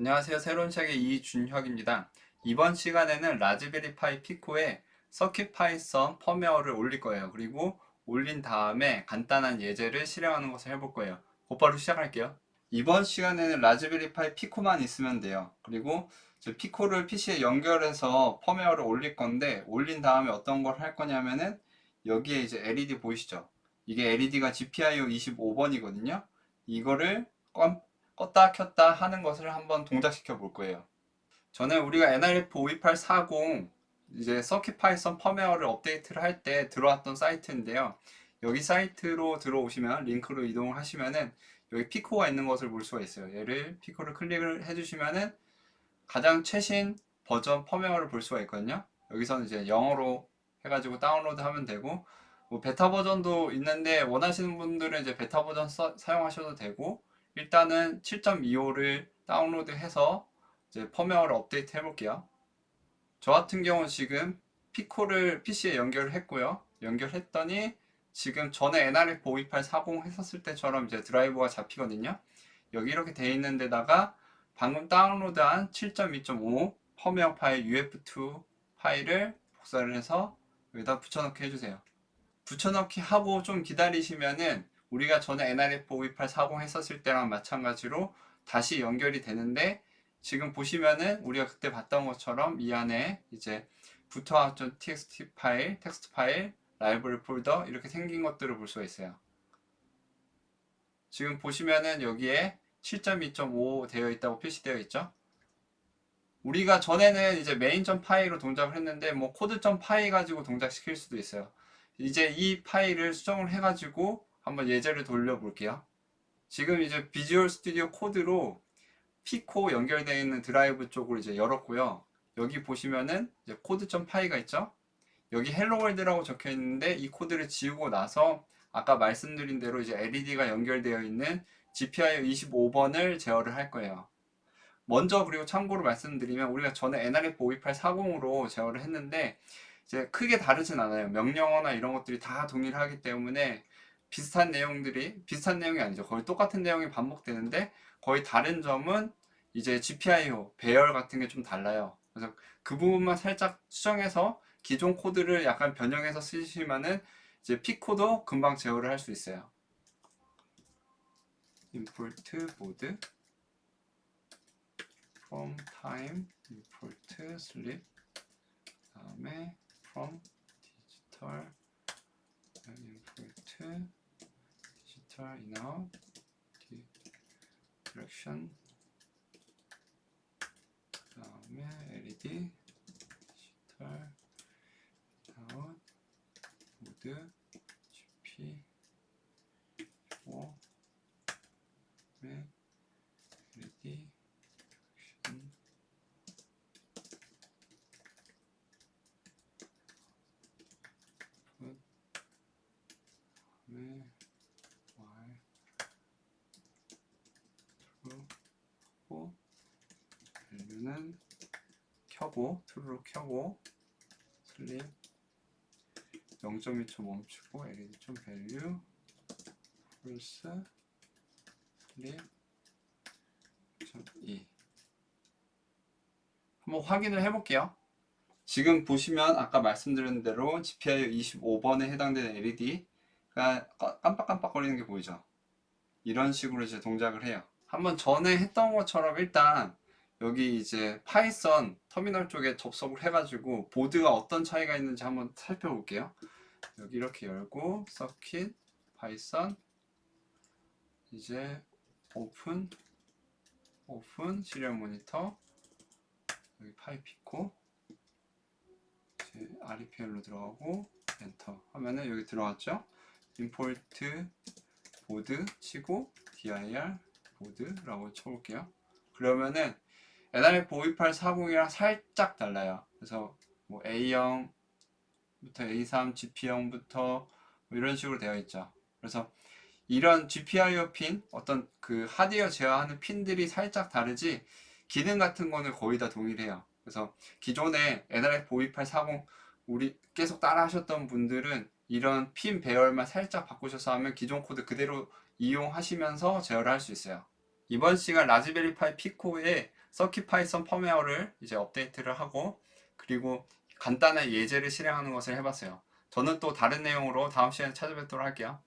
안녕하세요. 새로운 책의 이준혁입니다. 이번 시간에는 라즈베리 파이 피코에 서킷 파이썬 펌웨어를 올릴 거예요. 그리고 올린 다음에 간단한 예제를 실행하는 것을 해볼 거예요. 곧바로 시작할게요. 이번 시간에는 라즈베리 파이 피코만 있으면 돼요. 그리고 저 피코를 PC에 연결해서 펌웨어를 올릴 건데 올린 다음에 어떤 걸 할 거냐면은 여기에 이제 LED 보이시죠? 이게 LED가 GPIO 25번이거든요. 이거를 껐, 껐다 켰다 하는 것을 한번 동작시켜 볼 거예요. 전에 우리가 NRF 52840 이제 서킷 파이썬 펌웨어를 업데이트를 할 때 들어왔던 사이트인데요. 여기 사이트로 들어오시면 링크로 이동을 하시면은 여기 피코가 있는 것을 볼 수가 있어요. 얘를 피코를 클릭을 해주시면은 가장 최신 버전 펌웨어를 볼 수가 있거든요. 여기서는 이제 영어로 해가지고 다운로드 하면 되고 뭐 베타 버전도 있는데 원하시는 분들은 이제 베타 버전 써- 사용하셔도 되고 일단은 7.25를 다운로드해서 이제 펌웨어를 업데이트 해볼게요. 저 같은 경우는 지금 피코를 PC에 연결을 했고요. 연결했더니 지금 전에 NRF 52840 했었을 때처럼 이제 드라이버가 잡히거든요. 여기 이렇게 돼 있는 데다가 방금 다운로드한 7.2.5 펌웨어 파일 UF2 파일을 복사를 해서 여기다 붙여넣기 해주세요. 붙여넣기 하고 좀 기다리시면은 우리가 전에 NRF 52840 했었을 때랑 마찬가지로 다시 연결이 되는데 지금 보시면은 우리가 그때 봤던 것처럼 이 안에 이제 붙어왔던 txt 파일, 텍스트 파일, 라이브러리 폴더 이렇게 생긴 것들을 볼 수가 있어요. 지금 보시면은 여기에 7.2.5 되어 있다고 표시되어 있죠. 우리가 전에는 이제 메인.점 파이로 동작을 했는데 뭐 코드.점 파이 가지고 동작시킬 수도 있어요. 이제 이 파일을 수정을 해가지고 한번 예제를 돌려볼게요. 지금 이제 비주얼 스튜디오 코드로 피코 연결되어 있는 드라이브 쪽으로 이제 열었고요. 여기 보시면은 이제 코드.점 파이가 있죠. 여기 헬로 월드라고 적혀 있는데 이 코드를 지우고 나서 아까 말씀드린 대로 이제 LED가 연결되어 있는 GPIO 25번을 제어를 할 거예요. 먼저 그리고 참고로 말씀드리면 우리가 전에 NRF 52840으로 제어를 했는데 이제 크게 다르진 않아요. 명령어나 이런 것들이 다 동일하기 때문에 비슷한 내용들이 비슷한 내용이 아니죠. 거의 똑같은 내용이 반복되는데 거의 다른 점은 이제 GPIO 배열 같은 게 좀 달라요. 그래서 그 부분만 살짝 수정해서 기존 코드를 약간 변형해서 쓰시면은 이제 피코도 금방 제어를 할 수 있어요. import mode from time import sleep 그다음에 from digital import digital in out direction 그 다음에 LED digital out mode GP 5 네, LED direction put 다음에 Y true 하고 밸류는 켜고 true로 켜고 슬립 0.2초 멈추고 LED 좀 밸류 false 슬립 0.2 한번 확인을 해볼게요. 지금 보시면 아까 말씀드린 대로 GPIO 25번에 해당되는 LED가 깜빡깜빡거리는 게 보이죠? 이런 식으로 이제 동작을 해요. 한번 전에 했던 것처럼 일단 여기 이제 파이썬 터미널 쪽에 접속을 해가지고 보드가 어떤 차이가 있는지 한번 살펴볼게요. 여기 이렇게 열고 서킷 파이썬 이제 오픈 오픈 시리얼 모니터 여기 파이 피코 이제 REPL로 들어가고 엔터 하면은 여기 들어갔죠? 임포트 보드 치고 dir 보드라고 쳐볼게요. 그러면은 NRF 52840이랑 살짝 달라요. 그래서 뭐 A0부터 A3, GP0부터 뭐 이런 식으로 되어 있죠. 그래서 이런 GPIO 핀, 어떤 그 하드웨어 제어하는 핀들이 살짝 다르지 기능 같은 거는 거의 다 동일해요. 그래서 기존에 NRF 52840 우리 계속 따라 하셨던 분들은 이런 핀 배열만 살짝 바꾸셔서 하면 기존 코드 그대로 이용하시면서 제어를 할 수 있어요. 이번 시간 라즈베리 파이 피코에 서킷 파이썬 펌웨어를 이제 업데이트를 하고 그리고 간단한 예제를 실행하는 것을 해봤어요. 저는 또 다른 내용으로 다음 시간에 찾아뵙도록 할게요.